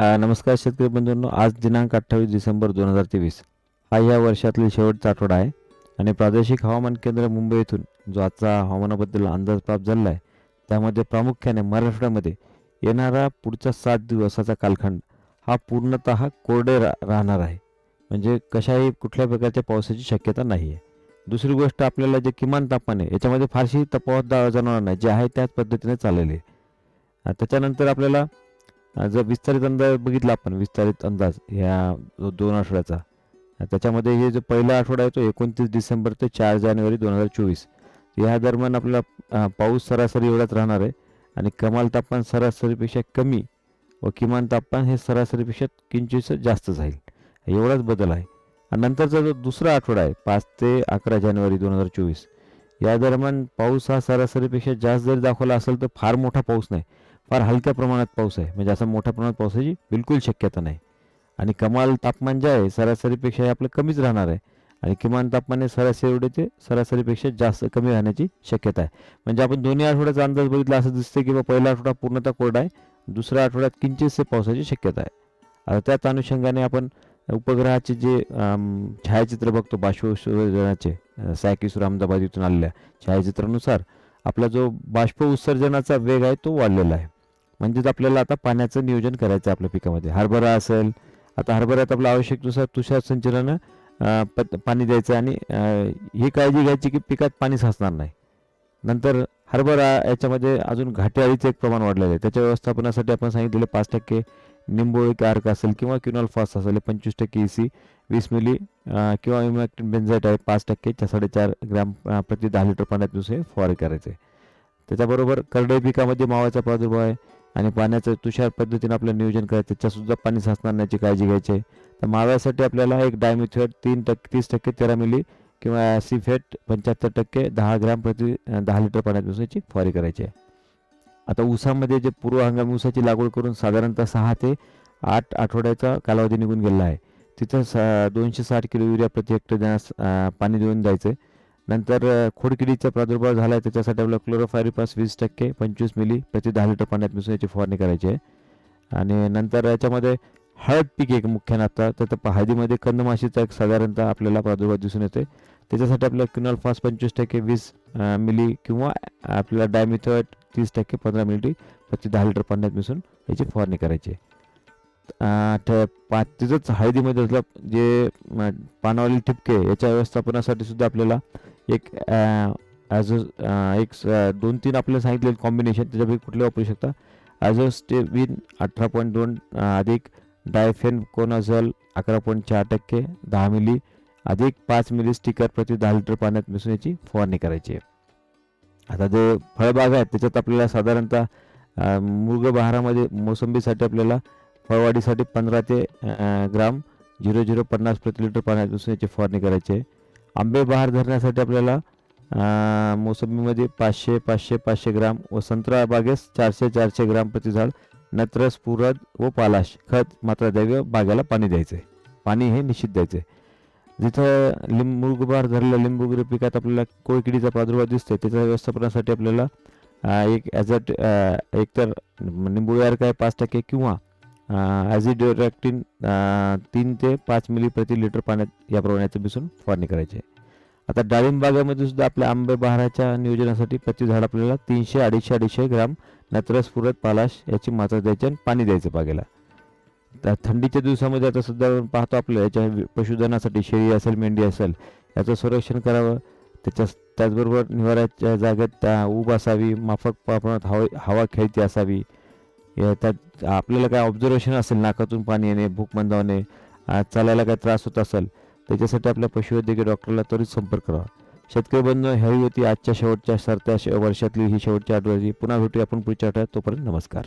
नमस्कार शेतकरी बंधूंनो आज दिनांक अठ्ठावीस डिसेंबर दोन हजार तेवीस. हा या वर्षातील शेवटचा आठवडा आहे आणि प्रादेशिक हवामान केंद्र मुंबई येथून जो आजचा हवामानाबद्दल अंदाज प्राप्त झालेला आहे त्यामध्ये प्रामुख्याने महाराष्ट्रामध्ये येणारा पुढचा सात दिवसाचा कालखंड हा पूर्णतः कोरडे रा राहणार आहे. म्हणजे कशाही कुठल्या प्रकारच्या पावसाची शक्यता नाही आहे दुसरी गोष्ट आपल्याला जे किमान तापमान आहे याच्यामध्ये फारशी तफावत दा- जाणवणार नाही जे आहे त्याच पद्धतीने चाललेले आहे. त्याच्यानंतर आपल्याला जर विस्तारित अंदाज बघितला आपण विस्तारित अंदाज ह्या जो दोन आठवड्याचा. त्याच्यामध्ये हे जो पहिला आठवडा आहे तो एकोणतीस डिसेंबर ते चार जानेवारी दोन हजार चोवीस. या दरम्यान आपला पाऊस सरासरी एवढाच राहणार आहे आणि कमाल तापमान सरासरीपेक्षा कमी व किमान तापमान हे सरासरीपेक्षा किंचित जास्त जाईल. एवढाच बदल आहे. आणि नंतरचा जो दुसरा आठवडा आहे पाच ते अकरा जानेवारी दोन हजार चोवीस. या दरम्यान पाऊस हा सरासरीपेक्षा जास्त जरी दाखवला असेल तर फार मोठा पाऊस नाही. फार हलक्या प्रमाणात पाऊस आहे. म्हणजे असं मोठ्या प्रमाणात पावसाची बिलकुल शक्यता नाही. आणि कमाल तापमान जे आहे सरासरीपेक्षा हे आपलं कमीच राहणार आहे. आणि किमान तापमान हे सरासरी एवढे ते सरासरीपेक्षा जास्त कमी राहण्याची शक्यता आहे. म्हणजे आपण दोन्ही आठवड्याचा अंदाज बघितला असं दिसतं की बा पहिला आठवडा पूर्णतः कोरडा आहे दुसऱ्या आठवड्यात किंचितसे पावसाची शक्यता आहे. आता त्याच अनुषंगाने आपण उपग्रहाचे जे छायाचित्र बघतो बाष्पोत्सर्जनाचे सॅकिसूर अहमदाबाद इथून आलेल्या छायाचित्रानुसार आपला जो बाष्प उत्सर्जनाचा वेग आहे तो वाढलेला आहे. म्हणजेच आपल्याला आता पाण्याचं नियोजन करायचं आहे आपल्या पिकामध्ये. हरभरा असेल आता हरभऱ्यात आपलं आवश्यकतेनुसार तुषार सिंचनानं पत पाणी द्यायचं आणि ही काळजी घ्यायची की पिकात पाणी साचणार नाही. नंतर हरभरा याच्यामध्ये अजून घाटे अळीचं एक प्रमाण वाढलेलं आहे. त्याच्या व्यवस्थापनासाठी आपण सांगितलेलं पाच टक्के निंबोळी अर्क असेल किंवा क्युनॉल फॉस असेल पंचवीस टक्के सी वीस मिली किंवा इमॅक्टिन बेन्झाईट आहे पाच टक्के चार साडेचार ग्रॅम प्रति दहा लिटर पाण्यात दिवसे फवारे करायचे. त्याच्याबरोबर करडई पिकामध्ये मावाचा प्रादुर्भाव आहे. आणि पाण्याचं तुषार पद्धतीने आपलं नियोजन करायचं त्याच्यासुद्धा पाणी साचणार नाही काळजी घ्यायची आहे. तर माव्यासाठी आपल्याला एक डायमिथेट तीन टक्के तीस टक्के तेरा मिली किंवा सिफेट पंच्याहत्तर टक्के दहा ग्रॅम प्रति दहा लिटर पाण्यात उसाची फवारी करायची आहे. आता ऊसामध्ये जे पूर्व हंगामी ऊसाची लागवड करून साधारणतः सहा ते आठ आठवड्याचा कालावधी निघून गेलेला आहे. तिथं सा दोनशे साठ किलो युरिया प्रति हेक्टर देण्यास पाणी देऊन जायचं आहे. नंतर खोडकिडीचा प्रादुर्भाव झाला आहे त्याच्यासाठी आपल्याला क्लोरोफायरिपास वीस टक्के पंचवीस मिली प्रति दहा लिटर पाण्यात मिसळून याची फवारणी करायची आहे. आणि नंतर याच्यामध्ये हळद पीक एक मुख्यानं आता तर हळदीमध्ये कंदमाशीचा एक साधारणतः आपल्याला प्रादुर्भाव दिसून येते त्याच्यासाठी आपल्याला क्युनॉल फास्ट पंचवीस टक्के वीस मिली किंवा आपल्याला डायमिथॉट तीस टक्के पंधरा मिली प्रति दहा लिटर पाण्यात मिसळून याची फवारणी करायची आहे. पाच तिथंच हळदीमध्ये असलं जे पानावली पानावरील ठिपके याच्या व्यवस्थापनासाठी सुद्धा आपल्याला एक ॲज अ एक स- दोन तीन आपल्याला सांगितले कॉम्बिनेशन त्याच्यापैकी कुठले वापरू शकता. ॲज अ ॲझोस्टेविन अठरा पॉईंट दोन अधिक डायफेन कोनाझल अकरा पॉईंट चार टक्के दहा मिली अधिक पाच मिली स्टिकर प्रति दहा लिटर पाण्यात मिसळून याची फवारणी करायची आहे. आता जे फळबाग आहेत त्याच्यात आपल्याला साधारणतः मृग बहारामध्ये मोसंबीसाठी आपल्याला फळवाढीसाठी पंधरा ते ग्राम झिरो झिरो पन्नास प्रति लिटर पाण्यात मिसळून याची फवारणी करायची आहे. आंबे बहार धरण्यासाठी आपल्याला मोसंबीमध्ये पाचशे पाचशे पाचशे ग्राम व संत्रा बागेस चारशे चारशे ग्राम प्रति झाड नत्रस पुरद व पालाश. खत मात्र द्यावी बागेला पाणी द्यायचं. आहे पाणी हे निश्चित द्यायचं. आहे जिथं लिंबूग बहार धरलेल्या लिंबू पिकात आपल्याला कोळकिडीचा प्रादुर्भाव दिसतोय त्याच्या व्यवस्थापनासाठी आपल्याला एक ॲज अ एकतर निंबू अर्क काय पाच टक्के किंवा ॲझिडोरॅक्टिन तीन ते पाच मिली प्रति लिटर पाण्यात या प्रमाणाचं मिसळून फवारणी करायची आहे. आता डाळिंब बागामध्ये सुद्धा आपल्या आंबे बहाराच्या नियोजनासाठी प्रति झाड आपल्याला तीनशे अडीचशे अडीचशे ग्राम नत्रस पुरत पालाश याची मात्रा द्यायची आणि पाणी द्यायचं बागेला. त्या थंडीच्या दिवसामध्ये आता सध्या आपण पाहतो आपल्या याच्या पशुधनासाठी शेळी असेल मेंढी असेल याचं संरक्षण करावं. त्याच्या त्याचबरोबर निवाऱ्याच्या जागेत त्या ऊब असावी माफक प्रमाणात हवा हवा खेळती असावी. त्यात आपल्याला काय ऑब्झर्वेशन असेल नाकातून पाणी येणे भूक मंदावणे आ, चालायला काय त्रास होत असेल त्याच्यासाठी आपल्या पशुवैद्यकीय डॉक्टरला त्वरित संपर्क करावा शेतकरी बंधू ह्याही होती आजच्या शेवटच्या सरत्या शे- वर्षातली ही शेवटच्या आठवड्याची पुन्हा भेटूया आपण पुढच्या आठवड्यात. तोपर्यंत नमस्कार.